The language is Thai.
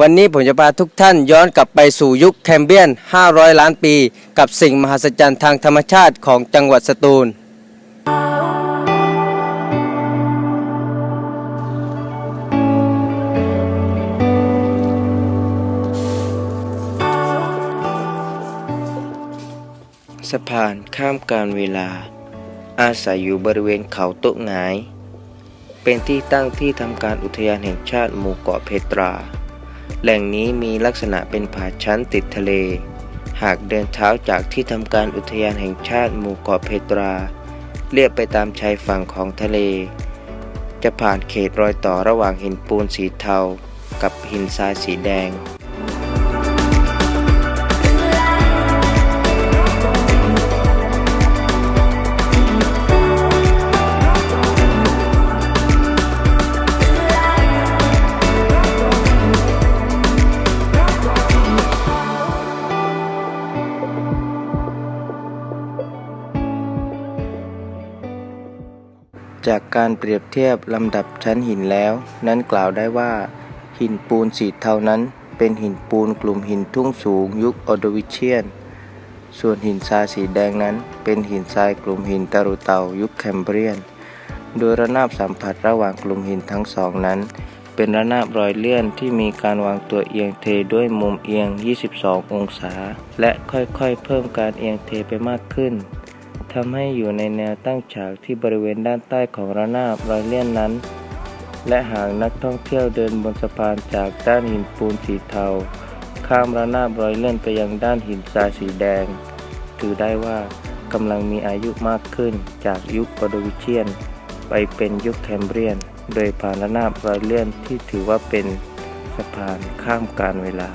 วันนี้ผมจะพาทุกท่านย้อนกลับไปสู่ยุคแคมเบียน 500 ล้านปี กับสิ่งมหัศจรรย์ทางธรรมชาติของจังหวัดสตูล สะพานข้ามการเวลา อาศัยอยู่บริเวณเขาโต๊ะงาย เป็นที่ตั้งที่ทำการอุทยานแห่งชาติหมู่เกาะเพตรา แหล่งนี้มีลักษณะเป็นผาชั้นติดทะเล หากเดินเท้าจากที่ทำการอุทยานแห่งชาติหมู่เกาะเพตรา เลียบไปตามชายฝั่งของทะเล จะผ่านเขตรอยต่อระหว่างหินปูนสีเทา กับหินทรายสีแดง จากการเปรียบเทียบลำดับชั้นหินแล้ว นั้นกล่าวได้ว่า หินปูนสีเทานั้น เป็นหินปูนกลุ่มหินทุ่งสูงยุคออโดวิเชียน ส่วนหินทรายสีแดงนั้น เป็นหินทรายกลุ่มหินตารุเตายุคแคมเบรียน โดยระนาบสัมผัสระหว่างกลุ่มหินทั้งสองนั้น เป็นระนาบรอยเลื่อนที่มีการวางตัวเอียงเทด้วยมุมเอียง 22 องศา และค่อยๆ เพิ่มการเอียงเทไปมากขึ้น ทำให้อยู่ในแนวตั้งฉากที่บริเวณด้านใต้ของระนาบรอยเลื่อนนั้น และหากนักท่องเที่ยวเดินบนสะพานจากด้านหินปูนสีเทา ข้ามระนาบรอยเลื่อนไปยังด้านหินทรายสีแดง ถือได้ว่ากำลังมีอายุมากขึ้นจากยุคออโดวิเชียน ไปเป็นยุคแคมเบรียน โดยผ่านระนาบรอยเลื่อนที่ถือว่าเป็นสะพานข้ามการเวลา